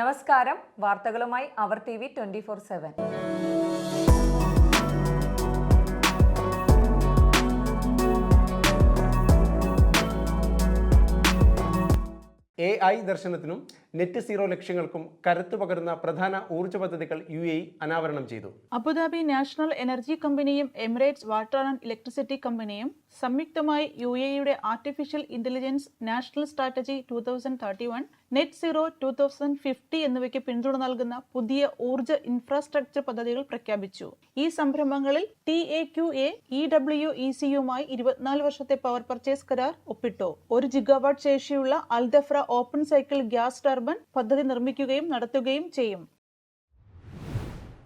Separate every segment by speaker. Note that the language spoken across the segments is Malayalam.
Speaker 1: നമസ്കാരം. വാർത്തകളുമായി അവർ T V twenty four seven.
Speaker 2: A I ദർശനത്തിനും net zero ലക്ഷ്യങ്ങൾക്കും കരുത്തു പകരുന്ന പ്രധാന ഊർജ പദ്ധതികൾ യു എ അനാവരണം ചെയ്തു.
Speaker 3: അബുദാബി നാഷണൽ എനർജി കമ്പനിയും എമിറേറ്റ്സ് വാട്ടർ ആൻഡ് ഇലക്ട്രിസിറ്റി കമ്പനിയും സംയുക്തമായി യു എയുടെ artificial intelligence national strategy two thousand thirty one net zero two thousand fifty എന്നിവയ്ക്ക് പിന്തുണ നൽകുന്ന പുതിയ ഊർജ ഇൻഫ്രാസ്ട്രക്ചർ പദ്ധതികൾ പ്രഖ്യാപിച്ചു. ഈ സംരംഭങ്ങളിൽ T A Q A E W E സിയുമായി ഇരുപത്തിനാല് വർഷത്തെ പവർ പർച്ചേസ് കരാർ ഒപ്പിട്ടു. ഒരു ജിഗാവാട്ട് ശേഷിയുള്ള Al Dhafra open cycle gas turbine പദ്ധതി നിർമ്മിക്കുകയും നടത്തുകയും ചെയ്യും.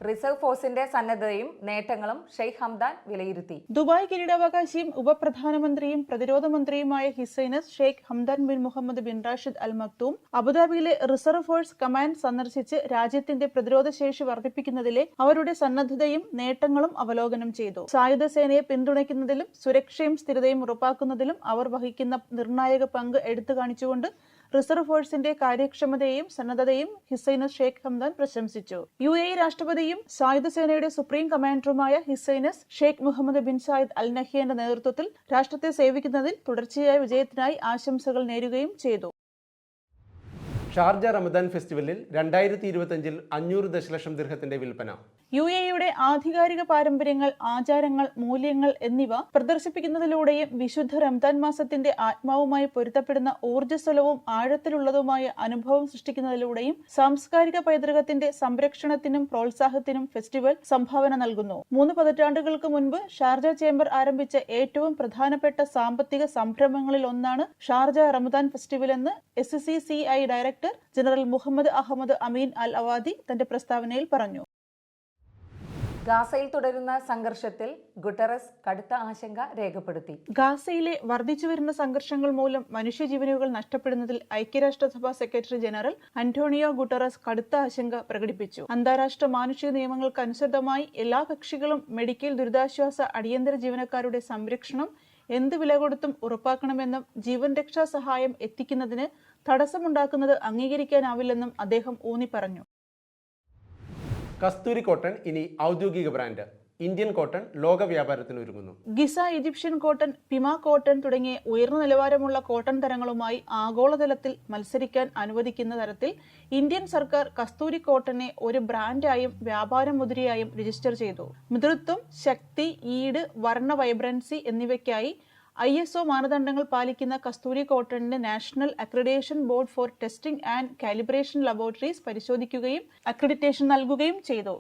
Speaker 1: റിസർവ് ഫോഴ്സിന്റെ സന്നദ്ധതയും നേട്ടങ്ങളും ഷെയ്ഖ് ഹംദാൻ വിലയിരുത്തി.
Speaker 3: ദുബായ് കിരീടാവകാശിയും ഉപപ്രധാനമന്ത്രിയും പ്രതിരോധ മന്ത്രിയുമായ His Highness Sheikh Hamdan bin Mohammed bin Rashid Al Maktoum അബുദാബിയിലെ റിസർവ് ഫോഴ്സ് കമാൻഡ് സന്ദർശിച്ച് രാജ്യത്തിന്റെ പ്രതിരോധ ശേഷി വർദ്ധിപ്പിക്കുന്നതിലെ അവരുടെ സന്നദ്ധതയും നേട്ടങ്ങളും അവലോകനം ചെയ്തു. സായുധ സേനയെ പിന്തുണയ്ക്കുന്നതിലും സുരക്ഷയും സ്ഥിരതയും ഉറപ്പാക്കുന്നതിലും അവർ വഹിക്കുന്ന നിർണായക പങ്ക് എടുത്തു കാണിച്ചുകൊണ്ട് റിസർവ് ഫോഴ്സിന്റെ കാര്യക്ഷമതയും സന്നദ്ധതയും ഹിസൈന ഷെയ്ഖ് ഹംദാൻ പ്രശംസിച്ചു. യു എ രാഷ്ട്രപതിയും സായുധ സേനയുടെ supreme കമാൻഡറുമായ His Highness Sheikh Mohammed bin Zayed Al നഹിയന്റെ നേതൃത്വത്തിൽ രാഷ്ട്രത്തെ സേവിക്കുന്നതിൽ തുടർച്ചയായ വിജയത്തിനായി ആശംസകൾ നേരുകയും ചെയ്തു.
Speaker 2: ഷാർജ റമദാൻ ഫെസ്റ്റിവലിൽ രണ്ടായിരത്തി ഇരുപത്തിയഞ്ചിൽ അഞ്ഞൂറ് ദശലക്ഷം ദീർഘത്തിന്റെ വിൽപ്പന.
Speaker 3: യു എയുടെ ആധികാരിക പാരമ്പര്യങ്ങൾ ആചാരങ്ങൾ മൂല്യങ്ങൾ എന്നിവ പ്രദർശിപ്പിക്കുന്നതിലൂടെയും വിശുദ്ധ റംദാൻ മാസത്തിന്റെ ആത്മാവുമായി പൊരുത്തപ്പെടുന്ന ഊർജസ്വലവും ആഴത്തിലുള്ളതുമായ അനുഭവം സൃഷ്ടിക്കുന്നതിലൂടെയും സാംസ്കാരിക പൈതൃകത്തിന്റെ സംരക്ഷണത്തിനും പ്രോത്സാഹത്തിനും ഫെസ്റ്റിവൽ സംഭാവന നൽകുന്നു. മൂന്ന് പതിറ്റാണ്ടുകൾക്ക് മുൻപ് ഷാർജ ചേംബർ ആരംഭിച്ച ഏറ്റവും പ്രധാനപ്പെട്ട സാമ്പത്തിക സംരംഭങ്ങളിൽ ഒന്നാണ് ഷാർജ റമദാൻ ഫെസ്റ്റിവൽ എന്ന് S C C I director general Mohammed Ahmed Amin Al Awadi തന്റെ പ്രസ്താവനയിൽ പറഞ്ഞു.
Speaker 1: ഗാസയിൽ തുടരുന്ന സംഘർഷത്തിൽ ഗുട്ടറസ് കടുത്ത ആശങ്ക രേഖപ്പെടുത്തി.
Speaker 3: ഗാസയിലെ വർദ്ധിച്ചുവരുന്ന സംഘർഷങ്ങൾ മൂലം മനുഷ്യജീവനുകൾ നഷ്ടപ്പെടുന്നതിൽ ഐക്യരാഷ്ട്രസഭ സെക്രട്ടറി ജനറൽ അന്റോണിയോ ഗുട്ടറസ് കടുത്ത ആശങ്ക പ്രകടിപ്പിച്ചു. അന്താരാഷ്ട്ര മാനുഷിക നിയമങ്ങൾക്ക് അനുസൃതമായി എല്ലാ കക്ഷികളും മെഡിക്കൽ ദുരിതാശ്വാസ അടിയന്തര ജീവനക്കാരുടെ സംരക്ഷണം എന്ത് വില കൊടുത്തും ഉറപ്പാക്കണമെന്നും ജീവൻ രക്ഷാ സഹായം എത്തിക്കുന്നതിന് തടസ്സമുണ്ടാക്കുന്നത് അംഗീകരിക്കാനാവില്ലെന്നും അദ്ദേഹം ഊന്നി പറഞ്ഞു
Speaker 2: കസ്തൂരി കോട്ടൺ ഇനി ഔദ്യോഗിക ബ്രാൻഡ്. ഇന്ത്യൻ കോട്ടൺ ലോക വ്യാപാരത്തിന് ഒരുങ്ങുന്നു.
Speaker 3: Giza Egyptian cotton Pima cotton തുടങ്ങിയ ഉയർന്ന നിലവാരമുള്ള കോട്ടൺ തരങ്ങളുമായി ആഗോളതലത്തിൽ മത്സരിക്കാൻ അനുവദിക്കുന്ന തരത്തിൽ ഇന്ത്യൻ സർക്കാർ കസ്തൂരി കോട്ടനെ ഒരു ബ്രാൻഡായും വ്യാപാര മുദ്രയായും രജിസ്റ്റർ ചെയ്തു. മുതൃത്വം ശക്തി ഈട് വർണ വൈബ്രൻസി എന്നിവയ്ക്കായി ഐ എസ് ഒ മാനദണ്ഡങ്ങൾ പാലിക്കുന്ന Kasturi കോട്ടണിന്റെ national accreditation board for testing and calibration laboratories പരിശോധിക്കുകയും അക്രഡിറ്റേഷൻ നൽകുകയും ചെയ്തു.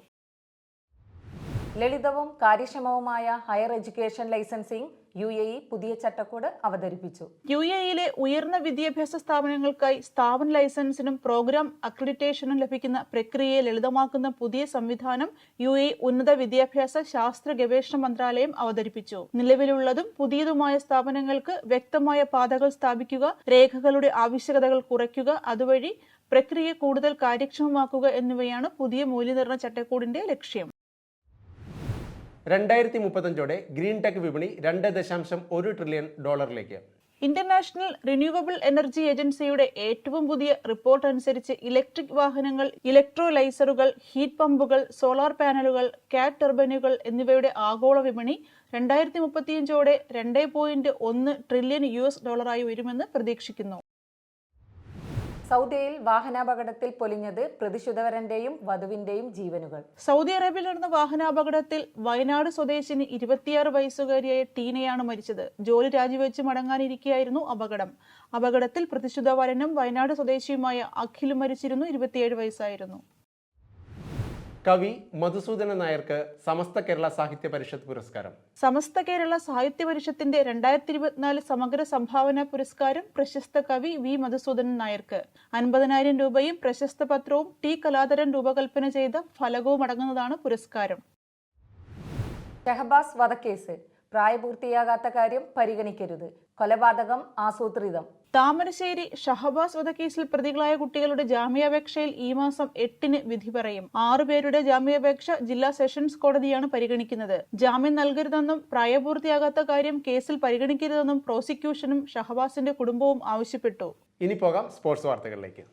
Speaker 1: ലളിതവും കാര്യക്ഷമവുമായ higher education licensing U A E പുതിയ ചട്ടക്കൂട് അവതരിപ്പിച്ചു.
Speaker 3: യു എ ഇയിലെ ഉയർന്ന വിദ്യാഭ്യാസ സ്ഥാപനങ്ങൾക്കായി സ്ഥാപന ലൈസൻസിനും പ്രോഗ്രാം അക്രഡിറ്റേഷനും ലഭിക്കുന്ന പ്രക്രിയയെ ലളിതമാക്കുന്ന പുതിയ സംവിധാനം യു എ ഉന്നത വിദ്യാഭ്യാസ ശാസ്ത്ര ഗവേഷണ മന്ത്രാലയം അവതരിപ്പിച്ചു. നിലവിലുള്ളതും പുതിയതുമായ സ്ഥാപനങ്ങൾക്ക് വ്യക്തമായ പാതകൾ സ്ഥാപിക്കുക രേഖകളുടെ ആവശ്യകതകൾ കുറയ്ക്കുക അതുവഴി പ്രക്രിയ കൂടുതൽ കാര്യക്ഷമമാക്കുക എന്നിവയാണ് പുതിയ മൂല്യനിർണയ ചട്ടക്കൂടിന്റെ ലക്ഷ്യം.
Speaker 2: രണ്ടായിരത്തി മുപ്പത്തഞ്ചോടെ ഗ്രീൻ ടെക് വിപണി രണ്ട് ദശാംശം ഒരു ട്രില്യൺ ഡോളറിലേക്ക്.
Speaker 3: ഇന്റർനാഷണൽ റിന്യൂവബിൾ എനർജി ഏജൻസിയുടെ ഏറ്റവും പുതിയ റിപ്പോർട്ട് അനുസരിച്ച് ഇലക്ട്രിക് വാഹനങ്ങൾ ഇലക്ട്രോലൈസറുകൾ ഹീറ്റ് പമ്പുകൾ സോളാർ പാനലുകൾ കാറ്റ് ടർബൈനുകൾ എന്നിവയുടെ ആഗോള വിപണി രണ്ടായിരത്തി മുപ്പത്തിയഞ്ചോടെ രണ്ട് പോയിന്റ് ഒന്ന് ട്രില്യൺ യു എസ് ഡോളറായി ഉയരുമെന്ന് പ്രതീക്ഷിക്കുന്നു.
Speaker 1: സൗദിയിൽ വാഹനാപകടത്തിൽ പൊലിഞ്ഞത് പ്രതിഷുധവരന്റെയും വധുവിന്റെയും ജീവനുകൾ.
Speaker 3: സൗദി അറേബ്യയിൽ നടന്ന വാഹനാപകടത്തിൽ വയനാട് സ്വദേശിനി ഇരുപത്തിയാറ് വയസ്സുകാരിയായ ടീനയാണ് മരിച്ചത്. ജോലി രാജിവെച്ച് മടങ്ങാനിരിക്കെയായിരുന്നു അപകടം. അപകടത്തിൽ പ്രതിശുധവരനും വയനാട് സ്വദേശിയുമായ അഖിലും മരിച്ചിരുന്നു ഇരുപത്തിയേഴ് വയസ്സായിരുന്നു.
Speaker 2: കവി മധുസൂദന നായർക്ക് സമസ്ത കേരള സാഹിത്യ പരിഷത്ത് പുരസ്കാരം.
Speaker 3: സമസ്ത കേരള സാഹിത്യ പരിഷത്തിന്റെ രണ്ടായിരത്തി ഇരുപത്തിനാല് സമഗ്ര സംഭാവന പുരസ്കാരം പ്രശസ്ത കവി വി മധുസൂദനൻ നായർക്ക്. അൻപതിനായിരം രൂപയും പ്രശസ്ത പത്രവും ടി കലാധരൻ രൂപകൽപ്പന ചെയ്ത ഫലകവും അടങ്ങുന്നതാണ് പുരസ്കാരം.
Speaker 1: ഷഹബാസ് വധക്കേസ്. പ്രായപൂർത്തിയാകാത്ത കാര്യം പരിഗണിക്കരുത്. കൊലപാതകം ആസൂത്രിതം.
Speaker 3: താമരശ്ശേരി ഷഹബാസ് വധക്കേസിൽ പ്രതികളായ കുട്ടികളുടെ ജാമ്യാപേക്ഷയിൽ ഈ മാസം എട്ടിന് വിധി പറയും. ആറുപേരുടെ ജാമ്യാപേക്ഷ ജില്ലാ സെഷൻസ് കോടതിയാണ് പരിഗണിക്കുന്നത്. ജാമ്യം നൽകരുതെന്നും പ്രായപൂർത്തിയാകാത്ത കാര്യം കേസിൽ പരിഗണിക്കരുതെന്നും പ്രോസിക്യൂഷനും ഷഹബാസിന്റെ കുടുംബവും ആവശ്യപ്പെട്ടു.
Speaker 2: ഇനി പോകാം സ്പോർട്സ് വാർത്തകളിലേക്ക്.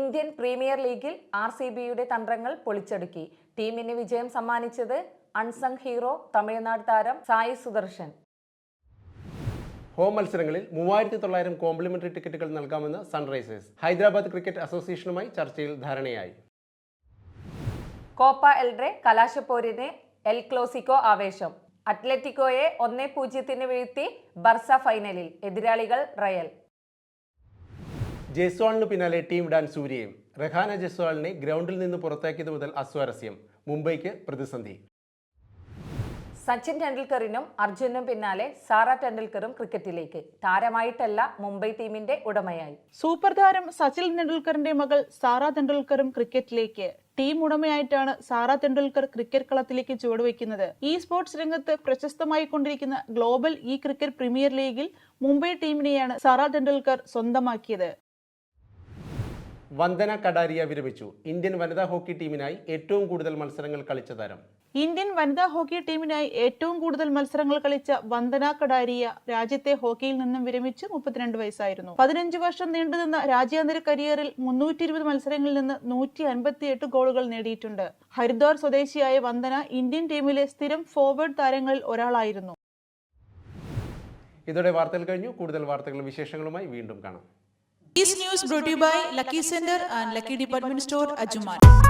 Speaker 1: ഇന്ത്യൻ പ്രീമിയർ ലീഗിൽ ആർ സി ബിയുടെ തന്ത്രങ്ങൾ പൊളിച്ചടുക്കി. ടീമിന് വിജയം സമ്മാനിച്ചത് അൺസങ് ഹീറോ തമിഴ്നാട് താരം സായി സുദർശൻ.
Speaker 2: ഹോം മത്സരങ്ങളിൽ മൂവായിരത്തി തൊള്ളായിരം കോംപ്ലിമെന്ററി ടിക്കറ്റുകൾ നൽകാമെന്ന് സൺറൈസേഴ്സ്. ഹൈദരാബാദ് ക്രിക്കറ്റ് അസോസിയേഷനുമായി ചർച്ചയിൽ ധാരണയായി.
Speaker 1: കോപ്പ എൽഡ്രെ കലാശപ്പോരിന് എൽ ക്ലോസിക്കോ ആവേശം. അത്ലറ്റിക്കോയെ ഒന്നേ പൂജ്യത്തിന് വീഴ്ത്തി ബർസ ഫൈനലിൽ എതിരാളികൾ റയൽ.
Speaker 2: ജയ്സ്വാളിന് പിന്നാലെ ടീം ഡാൻ സൂര്യയും. റഹാന ജസ്വാളിനെ ഗ്രൗണ്ടിൽ നിന്ന് പുറത്താക്കിയത് മുതൽ അസ്വാരസ്യം. മുംബൈക്ക് പ്രതിസന്ധി.
Speaker 1: സച്ചിൻ ടെണ്ടുൽക്കറിനും അർജുനും പിന്നാലെ സാറ ടെണ്ടുൽക്കറും ക്രിക്കറ്റിലേക്ക്. താരമായിട്ടല്ല മുംബൈ ടീമിന്റെ ഉടമയായി.
Speaker 3: സൂപ്പർ താരം സച്ചിൻ ടെണ്ടുൽക്കറിന്റെ മകൾ സാറ ടെണ്ടുൽക്കറും ക്രിക്കറ്റിലേക്ക്. ടീം ഉടമയായിട്ടാണ് സാറ ടെണ്ടുൽക്കർ ക്രിക്കറ്റ് കളത്തിലേക്ക് ചുവടുവെക്കുന്നത് ഈ സ്പോർട്സ് രംഗത്ത് പ്രശസ്തമായി കൊണ്ടിരിക്കുന്ന ഗ്ലോബൽ ഇ ക്രിക്കറ്റ് പ്രീമിയർ ലീഗിൽ മുംബൈ ടീമിനെയാണ് സാറ ടെണ്ടുൽക്കർ സ്വന്തമാക്കിയത്.
Speaker 2: വന്ദന കടാരിയ വിരമിച്ചു. ഇന്ത്യൻ വനിതാ ഹോക്കി ടീമിനായി ഏറ്റവും കൂടുതൽ മത്സരങ്ങൾ കളിച്ച താരം.
Speaker 3: ഇന്ത്യൻ വനിതാ ഹോക്കി ടീമിനായി ഏറ്റവും കൂടുതൽ മത്സരങ്ങൾ കളിച്ച വന്ദന കടാരിയ രാജ്യത്തെ ഹോക്കിയിൽ നിന്നും വിരമിച്ച് മുപ്പത്തിരണ്ട് വയസ്സായിരുന്നു. പതിനഞ്ച് വർഷം നീണ്ടുനിന്ന രാജ്യാന്തര കരിയറിൽ മുന്നൂറ്റി ഇരുപത് മത്സരങ്ങളിൽ നിന്ന് നൂറ്റി അൻപത്തി എട്ട് ഗോളുകൾ നേടിയിട്ടുണ്ട്. ഹരിദ്വാർ സ്വദേശിയായ വന്ദന ഇന്ത്യൻ ടീമിലെ സ്ഥിരം ഫോർവേഡ് താരങ്ങളിൽ ഒരാളായിരുന്നു.
Speaker 2: ഇതോടെ വാർത്തകൾ കഴിഞ്ഞു. കൂടുതൽ വാർത്തകളും വിശേഷങ്ങളുമായി വീണ്ടും കാണാം.
Speaker 4: This news brought to you by Lucky Sender and Lucky Department Store, Ajuman.